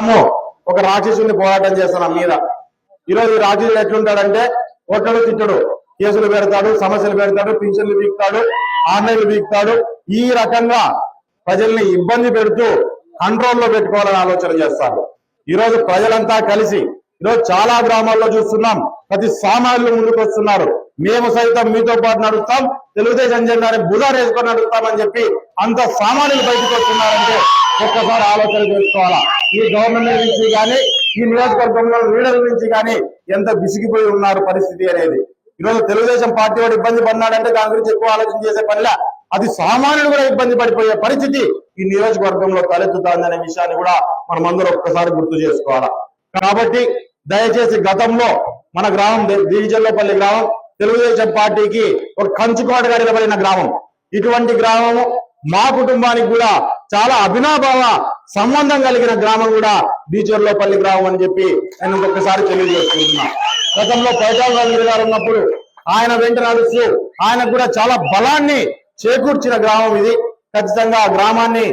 మనము ఒక రాక్షసుని పోరాటం చేస్తున్నాం మీద. ఈరోజు ఈ ఎట్లుంటాడంటే కొట్టడు తిట్టడు కేసులు పెడతాడు సమస్యలు పెడతాడు పింఛన్లు బీక్తాడు ఆన్లైన్లు బీక్తాడు ఈ రకంగా ప్రజల్ని ఇబ్బంది పెడుతూ కంట్రోల్లో పెట్టుకోవాలని ఆలోచన చేస్తారు ఈ రోజు ప్రజలంతా కలిసి ఈరోజు చాలా గ్రామాల్లో చూస్తున్నాం ప్రతి సామాన్యులు ముందుకు వస్తున్నారు. మేము సైతం మీతో పాటు నడుస్తాం తెలుగుదేశం జెండాని భుజాలు వేసుకొని నడుస్తామని చెప్పి అంత సామాన్యులు బయటకు వస్తున్నారంటే ఒక్కసారి ఆలోచన చేసుకోవాలా? ఈ గవర్నమెంట్ నుంచి కానీ ఈ నియోజకవర్గంలో లీడర్ల నుంచి కానీ ఎంత విసిగిపోయి ఉన్నారు పరిస్థితి అనేది. ఈరోజు తెలుగుదేశం పార్టీ వాడు ఇబ్బంది పడినాడంటే దాని గురించి ఎక్కువ ఆలోచన చేసే పనిలా అది సామాన్యుడు కూడా ఇబ్బంది పడిపోయే పరిస్థితి ఈ నియోజకవర్గంలో తలెత్తుతాందనే విషయాన్ని కూడా మనం అందరూ ఒక్కసారి గుర్తు చేసుకోవాలా. కాబట్టి దయచేసి గతంలో మన గ్రామం దీవిజల్లపల్లి గ్రామం తెలుగుదేశం పార్టీకి ఒక కంచుకోటగా నిలబడిన గ్రామం. ఇటువంటి గ్రామము మా కుటుంబానికి కూడా చాలా అభినాభావ సంబంధం కలిగిన గ్రామం కూడా బీచర్లోపల్లి గ్రామం అని చెప్పి నేను ఇంకొకసారి తెలియజేసుకుంటున్నా. గతంలో పైటాల రవీంద్ర గారు ఉన్నప్పుడు ఆయన వెంట నడుస్తూ ఆయనకు కూడా చాలా బలాన్ని చేకూర్చిన గ్రామం ఇది. ఖచ్చితంగా ఆ గ్రామాన్ని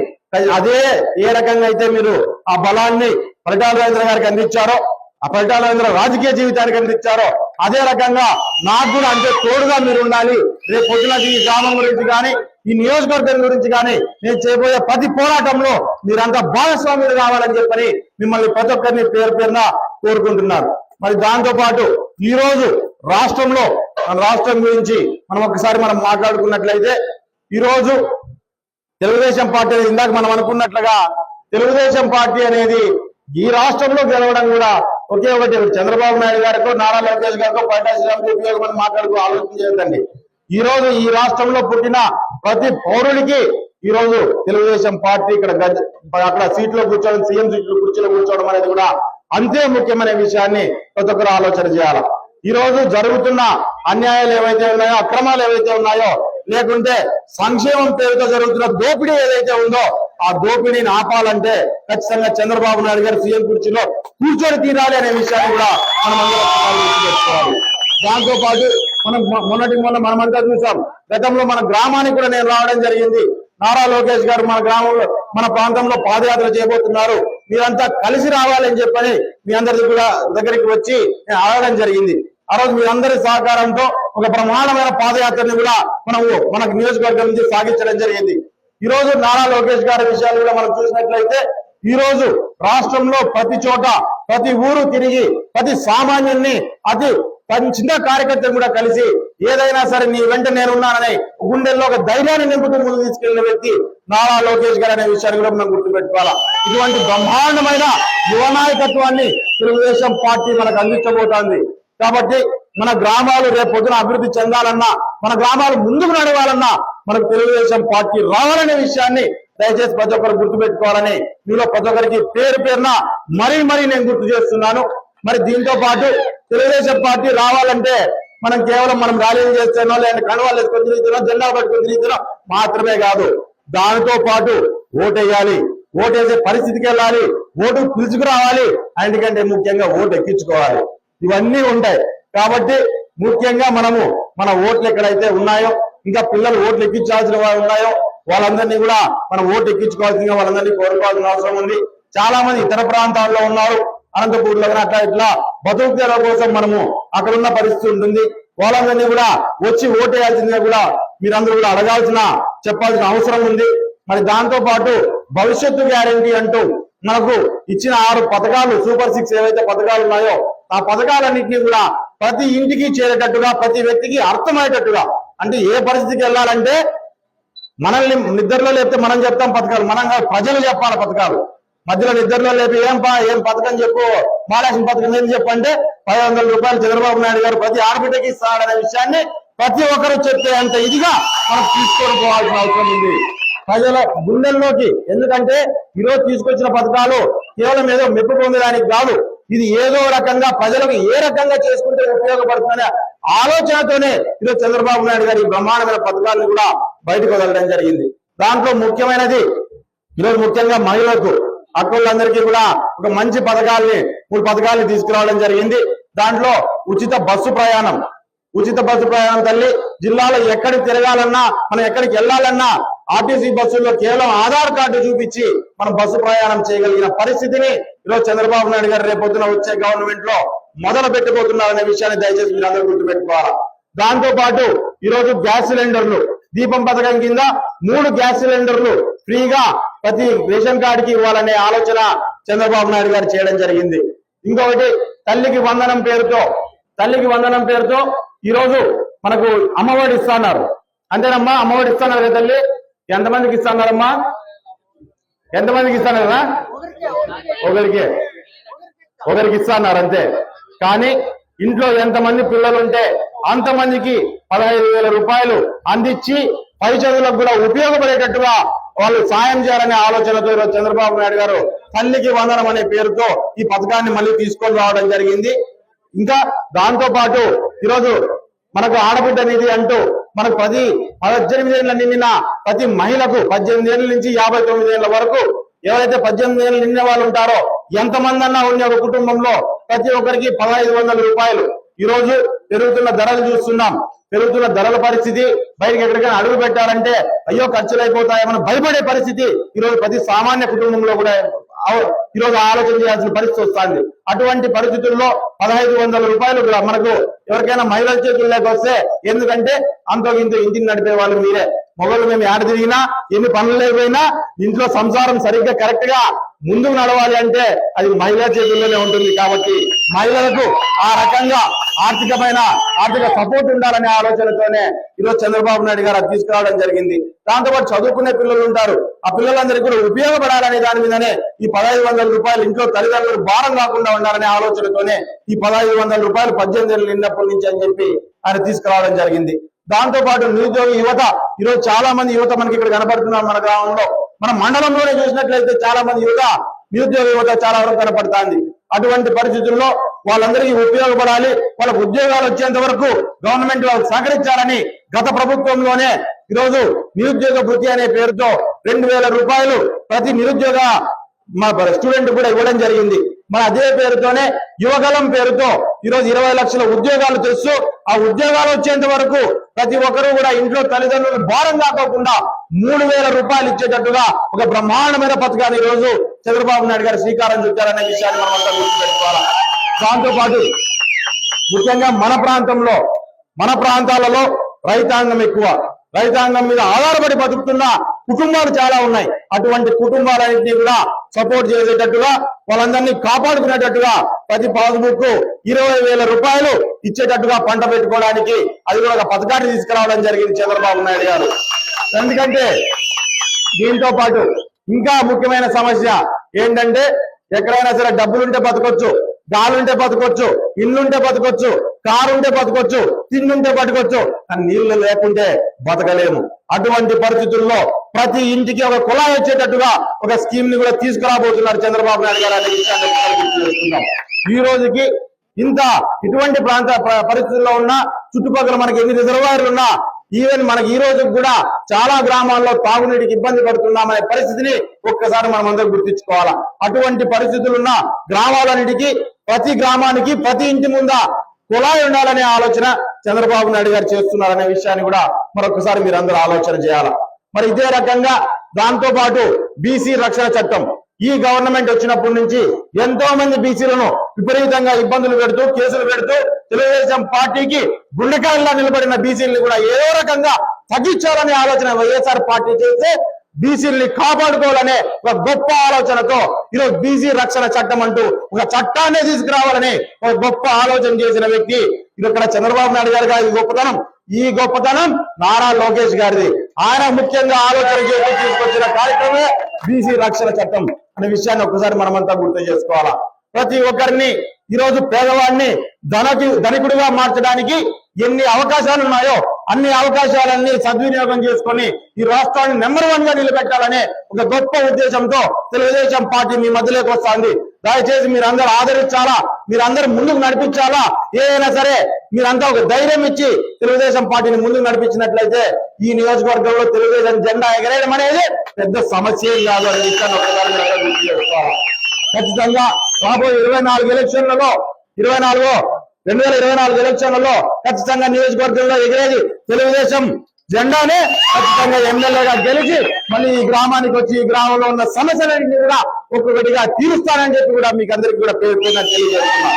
అదే ఏ రకంగా అయితే మీరు ఆ బలాన్ని పరిటాల రవీంద్ర గారికి అందించారో ఆ పరిటాల రవీంద్ర రాజకీయ జీవితానికి అందించారో అదే రకంగా నాకు కూడా అంటే తోడుగా మీరు ఉండాలి. రేపు పొద్దున ఈ గ్రామం గురించి కానీ ఈ నియోజకవర్గం గురించి కానీ నేను చేయబోయే ప్రతి పోరాటంలో మీరంతా భాగస్వాములు కావాలని చెప్పని మిమ్మల్ని ప్రతి ఒక్కరిని పేరు పేరున కోరుకుంటున్నారు. మరి దాంతో పాటు ఈ రోజు రాష్ట్రంలో మన రాష్ట్రం గురించి మనం ఒకసారి మనం మాట్లాడుకున్నట్లయితే ఈ రోజు తెలుగుదేశం పార్టీ అనేది ఇందాక మనం అనుకున్నట్లుగా తెలుగుదేశం పార్టీ అనేది ఈ రాష్ట్రంలో గెలవడం కూడా ఒకే ఒకటి చంద్రబాబు నాయుడు గారికో నారా లోకేష్ గారికో పట్టా శ్రీరామ్కి ఉపయోగం మాట్లాడుకో ఆలోచన చేయదండి ఈ రోజు ఈ రాష్ట్రంలో పుట్టిన ప్రతి పౌరుడికి ఈ రోజు తెలుగుదేశం పార్టీ ఇక్కడ అక్కడ సీట్లో కూర్చోవడం సీఎం సీట్లో కుర్చీలో కూర్చోవడం అనేది కూడా అంతే ముఖ్యమైన విషయాన్ని ప్రతి ఒక్కరు ఆలోచన చేయాలి. ఈ రోజు జరుగుతున్న అన్యాయాలు ఏవైతే ఉన్నాయో అక్రమాలు ఏవైతే ఉన్నాయో లేకుంటే సంక్షేమం పేరుతో జరుగుతున్న దోపిడీ ఏదైతే ఉందో ఆ దోపిడీని ఆపాలంటే ఖచ్చితంగా చంద్రబాబు నాయుడు గారు సీఎం కుర్చీలో కూర్చొని తీరాలి అనే విషయాన్ని కూడా మనం అందరం దాంతో పాటు మనం మొన్నటి మొన్న మనమంతా చూసాం. గతంలో మన గ్రామానికి కూడా నేను రావడం జరిగింది. నారా లోకేష్ గారు మన గ్రామంలో మన ప్రాంతంలో పాదయాత్ర చేయబోతున్నారు. మీరంతా కలిసి రావాలని చెప్పని మీ అందరి కూడా దగ్గరికి వచ్చి నేను అడగడం జరిగింది. ఆ రోజు మీరందరి సహకారంతో ఒక ప్రమాణమైన పాదయాత్రని కూడా మనము మన నియోజకవర్గం నుంచి సాగించడం జరిగింది. ఈ రోజు నారా లోకేష్ గారి విషయాలు కూడా మనం చూసినట్లయితే ఈ రోజు రాష్ట్రంలో ప్రతి చోట ప్రతి ఊరు తిరిగి ప్రతి సామాన్యుల్ని అతి ప్రతి చిన్న కార్యకర్తలు కూడా కలిసి ఏదైనా సరే నీ వెంట నేనున్నానని గుండెల్లో ఒక ధైర్యాన్ని నింపుతూ ముందు తీసుకెళ్ళిన వ్యక్తి నారా లోకేష్ గారు అనే విషయాన్ని కూడా మనం గుర్తుపెట్టుకోవాలా. ఇటువంటి బ్రహ్మాండమైన యువ నాయకత్వాన్ని తెలుగుదేశం పార్టీ మనకు అందించబోతోంది. కాబట్టి మన గ్రామాలు రేపు పొద్దున అభివృద్ధి చెందాలన్నా మన గ్రామాలు ముందుకు నడవాలన్నా మనకు తెలుగుదేశం పార్టీ రావాలనే విషయాన్ని దయచేసి ప్రతి ఒక్కరు గుర్తుపెట్టుకోవాలని మీలో ప్రతి ఒక్కరికి పేరు పేరున మరీ మరీ నేను గుర్తు చేస్తున్నాను. మరి దీంతో పాటు తెలుగుదేశం పార్టీ రావాలంటే మనం కేవలం మనం ర్యాలీలు చేస్తానో లేదా కణవాళ్ళు వేసుకొని తిరుగుతున్నాం జెండా పట్టుకొని తిరుగుతున్నా మాత్రమే కాదు. దానితో పాటు ఓటేయాలి. ఓటేసే పరిస్థితికి వెళ్ళాలి. ఓటు పిలుచుకురావాలి. ఎందుకంటే ముఖ్యంగా ఓటు ఎక్కించుకోవాలి. ఇవన్నీ ఉంటాయి. కాబట్టి ముఖ్యంగా మనము మన ఓట్లు ఎక్కడైతే ఉన్నాయో ఇంకా పిల్లలు ఓట్లు ఎక్కించాల్సిన వారు ఉన్నాయో వాళ్ళందరినీ కూడా మనం ఓటు ఎక్కించుకోవాల్సిందిగా వాళ్ళందరినీ కోరుకోవాల్సిన అవసరం ఉంది. చాలా మంది ఇతర ప్రాంతాల్లో ఉన్నారు. అనంతపూర్లో కానీ అట్లా ఇట్లా బతుకు కోసం మనము అక్కడ ఉన్న పరిస్థితి ఉంటుంది. వాళ్ళందరినీ కూడా వచ్చి ఓటేయాల్సిందిగా కూడా మీరందరూ కూడా అడగాల్సిన చెప్పాల్సిన అవసరం ఉంది. మరి దాంతో పాటు భవిష్యత్తు గ్యారంటీ అంటూ మనకు ఇచ్చిన ఆరు పథకాలు సూపర్ సిక్స్ ఏవైతే పథకాలు ఉన్నాయో ఆ పథకాలన్నింటినీ కూడా ప్రతి ఇంటికి చేరేటట్టుగా ప్రతి వ్యక్తికి అర్థమయ్యేటట్టుగా అంటే ఏ పరిస్థితికి వెళ్ళాలంటే మనల్ని నిద్రలో లేపితే మనం చెప్తాం పథకాలు మనం ప్రజలు చెప్పాలి పథకాలు. మధ్యలో నిద్రలో లేపి ఏం పా ఏం పథకం చెప్పు? మహాలక్ష్మి పథకం ఏం చెప్పంటే పది వందల రూపాయలు చంద్రబాబు నాయుడు గారు ప్రతి ఆడబిడ్డకి ఇస్తాడనే విషయాన్ని ప్రతి ఒక్కరు చెప్పే అంత ఇదిగా మనం తీసుకొని పోవాల్సిన అవసరం ఉంది. ప్రజల గుండెల్లోకి. ఎందుకంటే ఈరోజు తీసుకొచ్చిన పథకాలు కేవలం ఏదో మెప్పు పొందడానికి కాదు. ఇది ఏదో రకంగా ప్రజలకు ఏ రకంగా చేసుకుంటే ఉపయోగపడుతుందనే ఆలోచనతోనే ఈరోజు చంద్రబాబు నాయుడు గారి ఈ బ్రహ్మాండమైన పథకాలను కూడా బయటకు వదలడం జరిగింది. దాంట్లో ముఖ్యమైనది ఈరోజు ముఖ్యంగా మహిళలకు అక్కలందరికీ కూడా ఒక మంచి పథకాల్ని మూడు పథకాల్ని తీసుకురావడం జరిగింది. దాంట్లో ఉచిత బస్సు ప్రయాణం. ఉచిత బస్సు ప్రయాణం తల్లి జిల్లాలో ఎక్కడికి తిరగాలన్నా మనం ఎక్కడికి వెళ్ళాలన్నా ఆర్టీసీ బస్సుల్లో కేవలం ఆధార్ కార్డు చూపించి మనం బస్సు ప్రయాణం చేయగలిగిన పరిస్థితిని ఈరోజు చంద్రబాబు నాయుడు గారు రేపొద్దున వచ్చే గవర్నమెంట్లో మొదలు పెట్టబోతున్నారనే విషయాన్ని దయచేసి మీరు అందరూ గుర్తుపెట్టుకోవాలి. దాంతో పాటు ఈరోజు గ్యాస్ సిలిండర్లు. దీపం పథకం కింద మూడు గ్యాస్ సిలిండర్లు ఫ్రీగా ప్రతి రేషన్ కార్డుకి ఇవ్వాలనే ఆలోచన చంద్రబాబు నాయుడు గారు చేయడం జరిగింది. ఇంకొకటి తల్లికి వందనం పేరుతో తల్లికి వందనం పేరుతో ఈరోజు మనకు అమ్మఒడి ఇస్తున్నారు. అంతేనమ్మా అమ్మఒడి ఇస్తున్నారు కదా తల్లి? ఎంతమందికి ఇస్తున్నారమ్మా? ఎంతమందికి ఇస్తున్నారా? ఒకరికి. ఒకరికి ఇస్తున్నారు అంతే. కానీ ఇంట్లో ఎంతమంది పిల్లలు ఉంటే అంతమందికి పదహైదు వేల రూపాయలు అందించి పై చదువులకు కూడా ఉపయోగపడేటట్టుగా వాళ్ళు సాయం చేయాలనే ఆలోచనతో చంద్రబాబు నాయుడు గారు తల్లికి వందనం అనే పేరుతో ఈ పథకాన్ని మళ్ళీ తీసుకొని రావడం జరిగింది. ఇంకా దాంతో పాటు ఈరోజు మనకు ఆడబిడ్డ నిధి అంటూ మనకు పది పద్దెనిమిది ఏళ్ళ నిండిన ప్రతి మహిళకు పద్దెనిమిది ఏళ్ళ నుంచి యాభై తొమ్మిది ఏళ్ళ వరకు ఎవరైతే పద్దెనిమిది ఏళ్ళు నిండిన వాళ్ళు ఉంటారో ఎంతమంది అన్నా ఉన్న ఒక కుటుంబంలో ప్రతి ఒక్కరికి పదహైదు వందల రూపాయలు ఈ రోజు పెరుగుతున్న ధరలు చూస్తున్నాం. పెరుగుతున్న ధరల పరిస్థితి బయటకు ఎక్కడికైనా అడుగు పెట్టాలంటే అయ్యో ఖర్చులు అయిపోతాయేమని భయపడే పరిస్థితి ఈ రోజు ప్రతి సామాన్య కుటుంబంలో కూడా ఈ రోజు ఆలోచన చేయాల్సిన పరిస్థితి వస్తుంది. అటువంటి పరిస్థితుల్లో పదహైదు వందల రూపాయలు కూడా మనకు ఎవరికైనా మహిళల చేతుల్లోకి వస్తే ఎందుకంటే అంతో ఇంత ఇంటిని నడిపే వాళ్ళు మీరే. మొగలు మేము ఏడ తిరిగినా ఎన్ని పనులు లేకపోయినా ఇంట్లో సంసారం సరిగ్గా కరెక్ట్గా ముందుకు నడవాలి అంటే అది మహిళా చేతుల్లోనే ఉంటుంది కాబట్టి మహిళలకు ఆ రకంగా ఆర్థికమైన ఆర్థిక సపోర్ట్ ఉండాలనే ఆలోచనతోనే ఈరోజు చంద్రబాబు నాయుడు గారు అది తీసుకురావడం జరిగింది. దాంతోపాటు చదువుకునే పిల్లలు ఉంటారు. ఆ పిల్లలందరికీ కూడా ఉపయోగపడాలనే దాని మీదనే ఈ పదహైదు వందల రూపాయలు ఇంట్లో తల్లిదండ్రులు భారం కాకుండా ఉండాలనే ఆలోచనతోనే ఈ పదహైదు వందల రూపాయలు పద్దెనిమిది నిన్నప్పటి నుంచి అని చెప్పి ఆయన తీసుకురావడం జరిగింది. దాంతో పాటు నిరుద్యోగ యువత ఈరోజు చాలా మంది యువత మనకి ఇక్కడ కనపడుతున్నారు మన గ్రామంలో. మన మండలంలోనే చూసినట్లయితే చాలా మంది యువత నిరుద్యోగ యువత చాలా వరకు కనపడుతుంది. అటువంటి పరిస్థితుల్లో వాళ్ళందరికీ ఉపయోగపడాలి వాళ్ళకు ఉద్యోగాలు వచ్చేంత వరకు గవర్నమెంట్ వాళ్ళకి సహకరించాలని గత ప్రభుత్వంలోనే ఈరోజు నిరుద్యోగ వృత్తి అనే పేరుతో రెండు వేల రూపాయలు ప్రతి నిరుద్యోగ మా స్టూడెంట్ కూడా ఇవ్వడం జరిగింది. మన అదే పేరుతోనే యువగలం పేరుతో ఈరోజు ఇరవై లక్షల ఉద్యోగాలు తెస్తూ ఆ ఉద్యోగాలు వచ్చేంత వరకు ప్రతి ఒక్కరూ కూడా ఇంట్లో తల్లిదండ్రులు భారం కాకోకుండా మూడు వేల రూపాయలు ఇచ్చేటట్టుగా ఒక బ్రహ్మాండమైన పథకాన్ని రోజు చంద్రబాబు నాయుడు గారు శ్రీకారం చుట్టారనే విషయాన్ని మనం అంతా గుర్తుపెట్టుకోవాలి? దాంతోపాటు ముఖ్యంగా మన ప్రాంతంలో మన ప్రాంతాలలో రైతాంగం ఎక్కువ. రైతాంగం మీద ఆధారపడి బతుకుతున్న కుటుంబాలు చాలా ఉన్నాయి. అటువంటి కుటుంబాలన్నింటినీ కూడా సపోర్ట్ చేసేటట్టుగా వాళ్ళందరినీ కాపాడుకునేటట్టుగా ప్రతి పాస్బుక్ ఇరవై వేల రూపాయలు ఇచ్చేటట్టుగా పంట పెట్టుకోవడానికి అది కూడా ఒక పథకాన్ని తీసుకురావడం జరిగింది చంద్రబాబు నాయుడు గారు. ఎందుకంటే దీంతో పాటు ఇంకా ముఖ్యమైన సమస్య ఏంటంటే ఎక్కడైనా సరే డబ్బులుంటే బతకొచ్చు గాలుంటే బతకొచ్చు ఇల్లుంటే బతకొచ్చు కారు ఉంటే బతకొచ్చు తిండుంటే బతకొచ్చు కానీ నీళ్ళు లేకుంటే బతకలేము. అటువంటి పరిస్థితుల్లో ప్రతి ఇంటికి ఒక కుళాయి వచ్చేటట్టుగా ఒక స్కీమ్ని కూడా తీసుకురాబోతున్నారు చంద్రబాబు నాయుడు గారు అనే విషయాన్ని ఈ రోజుకి ఇంత ఇటువంటి ప్రాంత పరిస్థితుల్లో ఉన్న చుట్టుపక్కల మనకి ఎన్ని రిజర్వాయర్లు ఉన్నా ఈవెన్ మనకి ఈ రోజు కూడా చాలా గ్రామాల్లో తాగునీటికి ఇబ్బంది పడుతున్నామనే పరిస్థితిని ఒక్కసారి మనం అందరూ గుర్తించుకోవాలా? అటువంటి పరిస్థితులు ఉన్న గ్రామాలన్నిటికీ ప్రతి గ్రామానికి ప్రతి ఇంటి ముంద కుళాయి ఉండాలనే ఆలోచన చంద్రబాబు నాయుడు గారు చేస్తున్నారనే విషయాన్ని కూడా మరొకసారి మీరు అందరూ ఆలోచన చేయాలా? మరి ఇదే రకంగా దాంతో పాటు బీసీ రక్షణ చట్టం. ఈ గవర్నమెంట్ వచ్చినప్పటి నుంచి ఎంతో మంది బీసీలను విపరీతంగా ఇబ్బందులు పెడుతూ కేసులు పెడుతూ తెలుగుదేశం పార్టీకి గుండెకాయల్లా నిలబడిన బీసీలను కూడా ఏదో రకంగా తగ్గించాలనే ఆలోచన వైఎస్ఆర్ పార్టీ చేస్తే బీసీలని కాపాడుకోవాలనే ఒక గొప్ప ఆలోచనతో ఈరోజు బీసీ రక్షణ చట్టం అంటూ ఒక చట్టాన్ని తీసుకురావాలని ఒక గొప్ప ఆలోచన చేసిన వ్యక్తి ఇది ఇక్కడ చంద్రబాబు నాయుడు గారి గారి గొప్పతనం. ఈ గొప్పతనం నారా లోకేష్ గారిది. ఆయన ముఖ్యంగా ఆలోచన చేసి తీసుకొచ్చిన కార్యక్రమమే బీసీ రక్షణ చట్టం అనే విషయాన్ని ఒకసారి మనమంతా గుర్తు చేసుకోవాలా? ప్రతి ఒక్కరిని ఈ రోజు పేదవాడిని ధనకి ధనికుడిగా మార్చడానికి ఎన్ని అవకాశాలు ఉన్నాయో అన్ని అవకాశాలన్నీ సద్వినియోగం చేసుకొని ఈ రాష్ట్రాన్ని నెంబర్ వన్గా నిలబెట్టాలనే ఒక గొప్ప ఉద్దేశంతో తెలుగుదేశం పార్టీ మీ మధ్యలోకి వస్తుంది. దయచేసి మీరందరూ ఆదరించాలా? మీరందరూ ముందుకు నడిపించాలా? ఏదైనా సరే మీరంతా ఒక ధైర్యం ఇచ్చి తెలుగుదేశం పార్టీని ముందుకు నడిపించినట్లయితే ఈ నియోజకవర్గంలో తెలుగుదేశం జెండా ఎగరేయడం అనేది పెద్ద సమస్య కాదు అని ఖచ్చితంగా రాబోయే ఇరవై నాలుగు ఎలక్షన్లలో ఇరవై నాలుగు రెండు వేల ఇరవై నాలుగు ఎలక్షన్లలో ఖచ్చితంగా నియోజకవర్గంలో ఎగిరేది తెలుగుదేశం జెండానే ఖచ్చితంగా ఎమ్మెల్యేగా గెలిచి మళ్ళీ ఈ గ్రామానికి వచ్చి ఈ గ్రామంలో ఉన్న సమస్యలన్నీ కూడా ఒక్కొక్కటిగా తీరుస్తానని చెప్పి కూడా మీకు అందరికి కూడా పేరు పేరున తెలియజేస్తున్నా.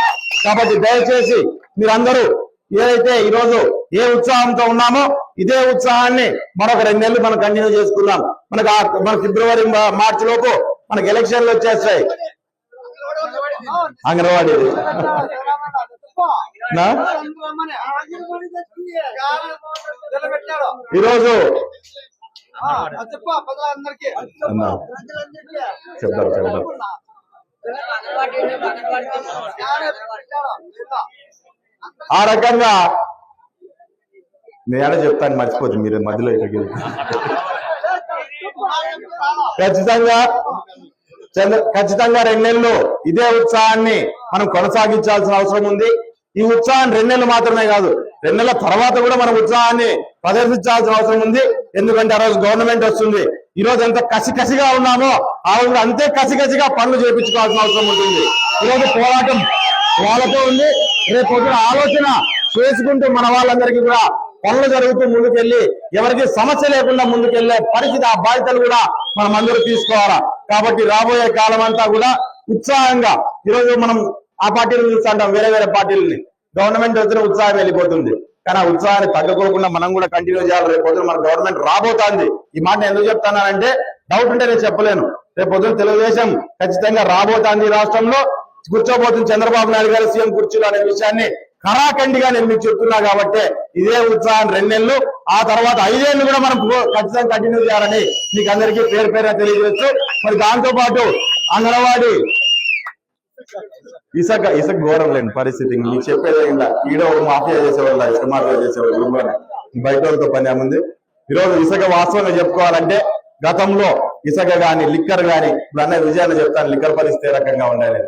కాబట్టి దయచేసి మీరందరూ ఏదైతే ఈ రోజు ఏ ఉత్సాహంతో ఉన్నామో ఇదే ఉత్సాహాన్ని మరొక రెండు నెలలు మనం కంటిన్యూ చేసుకుందాం. మనకు మన ఫిబ్రవరి మార్చి లోపు మనకు ఎలక్షన్లు వచ్చేస్తాయి. అంగన్వాడీ ఈరోజు. చెప్తారు చెప్తారు ఆ రకంగా నేను చెప్తాను మర్చిపోతుంది మీరు మధ్యలో ఇక్కడికి. ఖచ్చితంగా చంద్ర- ఖచ్చితంగా రెండు నెలలు ఇదే ఉత్సాహాన్ని మనం కొనసాగించాల్సిన అవసరం ఉంది. ఈ ఉత్సాహం రెండు నెలలు మాత్రమే కాదు రెండు నెలల తర్వాత కూడా మనం ఉత్సాహాన్ని ప్రదర్శించాల్సిన అవసరం ఉంది. ఎందుకంటే ఆ రోజు గవర్నమెంట్ వస్తుంది. ఈ రోజు ఎంత కసి కసిగా ఉన్నామో ఆ రోజు అంతే కసి కసిగా పనులు చేయించుకోవాల్సిన అవసరం ఉంటుంది. ఈ రోజు పోరాటం వాళ్ళతో ఉంది. రేపు పొద్దున ఆలోచన చేసుకుంటూ మన వాళ్ళందరికీ కూడా పనులు జరుగుతూ ముందుకెళ్ళి ఎవరికి సమస్య లేకుండా ముందుకెళ్ళే పరిస్థితి ఆ బాధ్యతలు కూడా మనం అందరూ తీసుకోవాలా. కాబట్టి రాబోయే కాలం అంతా కూడా ఉత్సాహంగా ఈరోజు మనం ఆ పార్టీలు చూస్తుంటాం వేరే వేరే పార్టీలని. గవర్నమెంట్ వచ్చిన ఉత్సాహం వెళ్ళిపోతుంది. కానీ ఆ ఉత్సాహాన్ని తగ్గకోకుండా మనం కూడా కంటిన్యూ చేయాలి. రేపు పొద్దున మన గవర్నమెంట్ రాబోతోంది. ఈ మాట ఎందుకు చెప్తానంటే డౌట్ ఉంటే నేను చెప్పలేను. రేపు పొద్దున తెలుగుదేశం ఖచ్చితంగా రాబోతోంది రాష్ట్రంలో. కూర్చోబోతుంది చంద్రబాబు నాయుడు గారు సీఎం కుర్చీలో అనే విషయాన్ని కరాఖండిగా నేను మీకు చెప్తున్నా కాబట్టి ఇదే ఉత్సాహం రెండు నెలలు. ఆ తర్వాత ఐదేళ్ళు కూడా మనం ఖచ్చితంగా కంటిన్యూ చేయాలని మీకు అందరికీ పేరు పేరున తెలియజేస్తూ మరి దాంతో పాటు అంగన్వాడీ ఇసక ఇసక ఘోరం లేని పరిస్థితి. ఇంక మీకు చెప్పేదే ఇలా ఈడ ఒక మాఫియా చేసేవాళ్ళ ఇసుక మాఫియా చేసేవాళ్ళు బయట వాళ్ళతో పని ఏముంది? ఈరోజు ఇసుక వాస్తవంగా చెప్పుకోవాలంటే గతంలో ఇసుక గాని లిక్కర్ గాని ఇప్పుడు అన్న విజయాన్ని చెప్తాను లిక్కర్ పరిస్థితి ఏ రకంగా ఉండాలి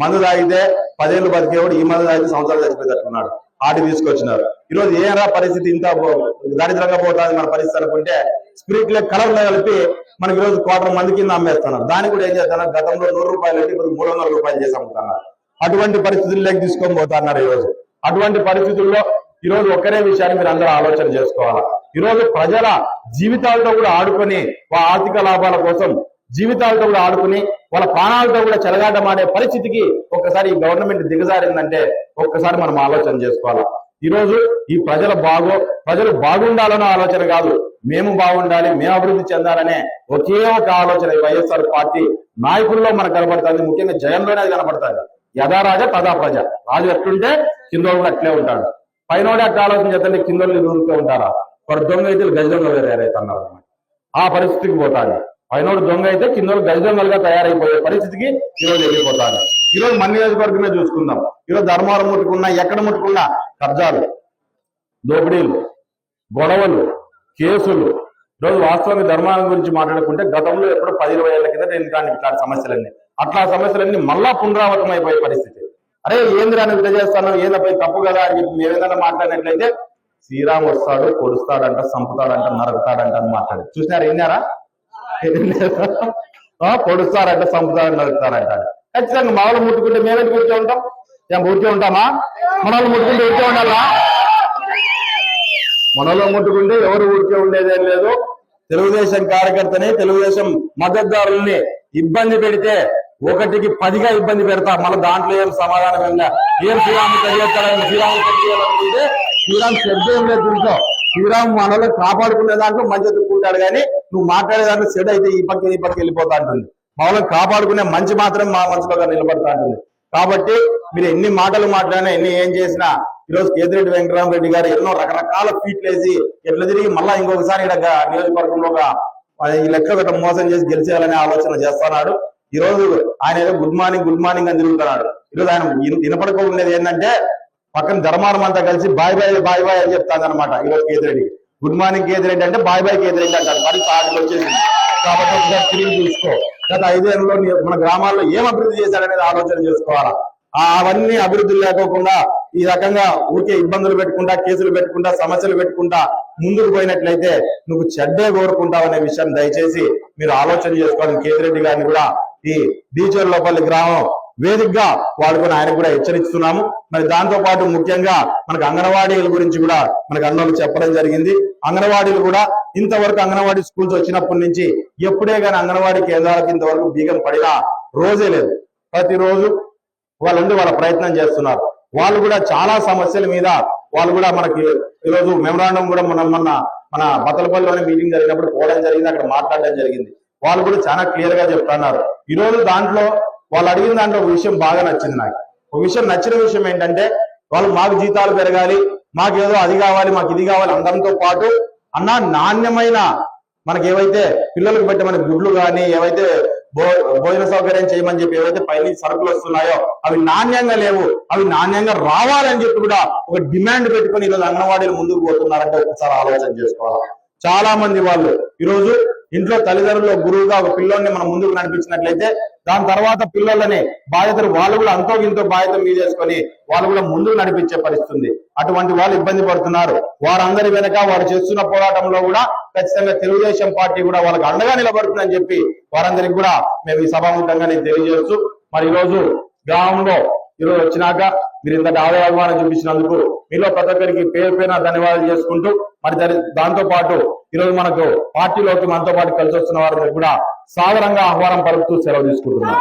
మందు తాగితే పదేళ్ళు బతికేవాడు ఈ మందు తాగితే సంవత్సరాలు చచ్చిపోతున్నాడు ఆటి తీసుకొచ్చినారు. ఈరోజు రోజు ఏరా పరిస్థితి ఇంత బో- దరిద్రంగా పోతుంది మన పరిస్థితి అనుకుంటే స్పిరిట్లో కలర్ కలిపి మనకి ఈ రోజు మంది కింద అమ్మేస్తున్నారు. దాన్ని కూడా ఏం చేస్తున్నారు? గతంలో నూరు రూపాయలు అంటే ఇప్పుడు మూడు వందల రూపాయలు చేసి అమ్ముతున్నారు. అటువంటి పరిస్థితుల్లోకి తీసుకొని పోతున్నారు ఈ రోజు అటువంటి పరిస్థితుల్లో ఈ రోజు ఒక్కరే విషయాన్ని మీరు అందరూ ఆలోచన చేసుకోవాలా? ఈ రోజు ప్రజల జీవితాలతో కూడా ఆడుకొని వాళ్ళ ఆర్థిక లాభాల కోసం జీవితాలతో కూడా ఆడుకుని వాళ్ళ ప్రాణాలతో కూడా చెలగాటమాడే పరిస్థితికి ఒక్కసారి ఈ గవర్నమెంట్ దిగజారిందంటే ఒక్కసారి మనం ఆలోచన చేసుకోవాలా? ఈరోజు ఈ ప్రజల బాగో ప్రజలు బాగుండాలనే ఆలోచన కాదు. మేము బాగుండాలి మేము అభివృద్ధి చెందాలనే ఒకే ఒక ఆలోచన వైఎస్ఆర్ పార్టీ నాయకుల్లో మనకు కనబడుతుంది. ముఖ్యంగా జయంలోనే అది కనబడుతుంది. యథా రాజా తదా ప్రజ రాజు ఎట్లుంటే కింద కూడా అట్లే ఉంటాడు పైన అట్లా ఆలోచన చేస్తే కింద దూరుతూ ఉంటారా? వాడు దొంగ అయితే గజ దొంగలు తయారైతున్నారు ఆ పరిస్థితికి పోతాడు పైనోడు దొంగ అయితే కింద గజదొంగలుగా తయారైపోయే పరిస్థితికి ఈరోజు వెళ్ళిపోతాడు ఈరోజు మన నియోజకవర్గమే చూసుకుందాం. ఈరోజు ధర్మవరం ముట్టుకున్నా ఎక్కడ ముట్టుకున్నా కబ్జాలు దోపిడీలు గొడవలు కేసులు. ఈరోజు వాస్తవానికి ధర్మాల గురించి మాట్లాడుకుంటే గతంలో ఎప్పుడో పది ఇరవై ఏళ్ళ కింద నేను ఇట్లాంటి ఇట్లాంటి సమస్యలన్నీ అట్లా సమస్యలన్నీ మళ్ళా పునరావృతం అయిపోయే పరిస్థితి. అరే ఏంది రాని విధ చేస్తాను ఏదపై తప్పు కదా అని చెప్పి ఏదైనా మాట్లాడినట్లయితే శ్రీరామ్ వస్తాడు కొడుస్తాడంట సంపుతాడంట నరుకుతాడంట అని మాట్లాడు. చూసినారా విన్నారా? కొడుస్తారంట పొడుస్తారంట సంపుతారంట నరుకుతారంట ఖచ్చితంగా మామూలు ముట్టుకుంటే మేమే కూర్చో ఉంటాం? మేము ఊరికే ఉంటామా? మనల్ని ముట్టుకుంటే ఊరికే ఉండాలా? మనలో ముట్టుకుంటే ఎవరు ఊరికే ఉండేదేం లేదు. తెలుగుదేశం కార్యకర్తని తెలుగుదేశం మద్దతుదారుల్ని ఇబ్బంది పెడితే ఒకటికి పదిగా ఇబ్బంది పెడతా. మన దాంట్లో ఏం సమాధానం ఉందా? ఏం శ్రీరాము తెలియస్తాడని శ్రీరాము తెలియాలనుకుంటే శ్రీరామ్ శ్రద్ధ ఏం లేదు దీంట్లో. శ్రీరామ్ మనలో కాపాడుకునే దాంట్లో మంచి ఎత్తుకుంటాడు కానీ నువ్వు మాట్లాడే దాంట్లో చెడు అయితే ఈ పక్క ఈ పక్క వెళ్ళిపోతా ఉంటుంది మనల్ని కాపాడుకునే మంచి మాత్రం మా మనసులో నిలబడతా ఉంటుంది కాబట్టి మీరు ఎన్ని మాటలు మాట్లాడినా ఎన్ని ఏం చేసినా ఈరోజు కేతిరెడ్డి వెంకటరామరెడ్డి గారు ఎన్నో రకరకాల ఫీట్లు వేసి ఎట్లా తిరిగి మళ్ళా ఇంకొకసారి ఈడ నియోజకవర్గంలో ఒక ఈ లెక్క గట్ట మోసం చేసి గెలిచేయాలనే ఆలోచన చేస్తున్నాడు. ఈ రోజు ఆయన ఏదో గుడ్ మార్నింగ్ గుడ్ మార్నింగ్ అని తిరుగుతున్నాడు. ఈరోజు ఆయన విన- ఏంటంటే పక్కన ధర్మారం అంతా కలిసి బాయ్ బాయ్ బాయ్ బాయ్ అని చెప్తాను అనమాట ఈరోజు కేతిరెడ్డి గుడ్ మార్నింగ్ కేతిరెడ్డి అంటే బాయ్ బాయ్ కేతిరెడ్డి అంటారు. మరి ఆటలు వచ్చేసింది కాబట్టి ఒకసారి తిరిగి చూసుకో. గత ఐదేళ్ళలో మన గ్రామాల్లో ఏం అభివృద్ధి చేశారనేది ఆలోచన చేసుకోవాలా? ఆ అవన్నీ అభివృద్ధి లేకోకుండా ఈ రకంగా ఊరికే ఇబ్బందులు పెట్టుకుంటా కేసులు పెట్టుకుంటా సమస్యలు పెట్టుకుంటా ముందుకు పోయినట్లయితే నువ్వు చెడ్డే కోరుకుంటావు అనే విషయాన్ని దయచేసి మీరు ఆలోచన చేసుకోవాలి. కేతిరెడ్డి గారిని కూడా ఈ డీచర్ లోపలి గ్రామం వేదికగా వాళ్ళు కూడా ఆయన కూడా హెచ్చరిస్తున్నాము. మరి దాంతో పాటు ముఖ్యంగా మనకు అంగన్వాడీల గురించి కూడా మనకు అన్నోళ్ళు చెప్పడం జరిగింది. అంగన్వాడీలు కూడా ఇంతవరకు అంగన్వాడీ స్కూల్స్ వచ్చినప్పటి నుంచి ఎప్పుడే కానీ అంగన్వాడీ కేంద్రాలకు ఇంతవరకు బీగం పడినా రోజే లేదు. ప్రతిరోజు వాళ్ళందరూ వాళ్ళ ప్రయత్నం చేస్తున్నారు. వాళ్ళు కూడా చాలా సమస్యల మీద వాళ్ళు కూడా మనకి ఈరోజు మెమరాండం కూడా మనం మొన్న మన బతలపల్లిలోనే మీటింగ్ జరిగినప్పుడు పోవడం జరిగింది అక్కడ మాట్లాడడం జరిగింది. వాళ్ళు కూడా చాలా క్లియర్గా చెప్తున్నారు. ఈ రోజు దాంట్లో వాళ్ళు అడిగిన దాంట్లో ఒక విషయం బాగా నచ్చింది నాకు. ఒక విషయం నచ్చిన విషయం ఏంటంటే వాళ్ళు మాకు జీతాలు పెరగాలి మాకు ఏదో అది కావాలి మాకు ఇది కావాలి అందరితో పాటు అన్న నాణ్యమైన మనకి ఏవైతే పిల్లలకు పెట్టమని గుడ్లు కానీ ఏవైతే భోజన సౌకర్యం చేయమని చెప్పి ఏవైతే పైన సరుకులు వస్తున్నాయో అవి నాణ్యంగా లేవు అవి నాణ్యంగా రావాలని చెప్పి కూడా ఒక డిమాండ్ పెట్టుకొని ఈరోజు అంగన్వాడీలు ముందుకు పోతున్నారంటే ఒకసారి ఆలోచన చేసుకోవాలి? చాలా మంది వాళ్ళు ఈరోజు ఇంట్లో తల్లిదండ్రులు గురువుగా ఒక పిల్లోని మనం ముందుకు నడిపించినట్లయితే దాని తర్వాత పిల్లలని బాధ్యతలు వాళ్ళు కూడా అంతో ఇంతో బాధ్యత మీదేసుకొని వాళ్ళు కూడా ముందుకు నడిపించే పరిస్థితుంది. అటువంటి వాళ్ళు ఇబ్బంది పడుతున్నారు. వారందరి వెనక వారు చేస్తున్న పోరాటంలో కూడా ఖచ్చితంగా తెలుగుదేశం పార్టీ కూడా వాళ్ళకి అండగా నిలబడుతుందని చెప్పి వారందరికి కూడా మేము ఈ సభాముఖంగా నేను తెలియజేస్తూ మరి ఈరోజు గ్రామంలో ఈరోజు వచ్చినాక మీరు ఇంత ఆదాయ అభిమానం చూపించినందుకు మీలో ప్రతి ఒక్కరికి పేరు పైన ధన్యవాదాలు చేసుకుంటూ మరి దాని- దాంతో పాటు ఈరోజు మనకు పార్టీలోకి మనతో పాటు కలిసి వస్తున్న వారికి కూడా సాదరంగా ఆహ్వానం పలుకుతూ సెలవు తీసుకుంటున్నాం.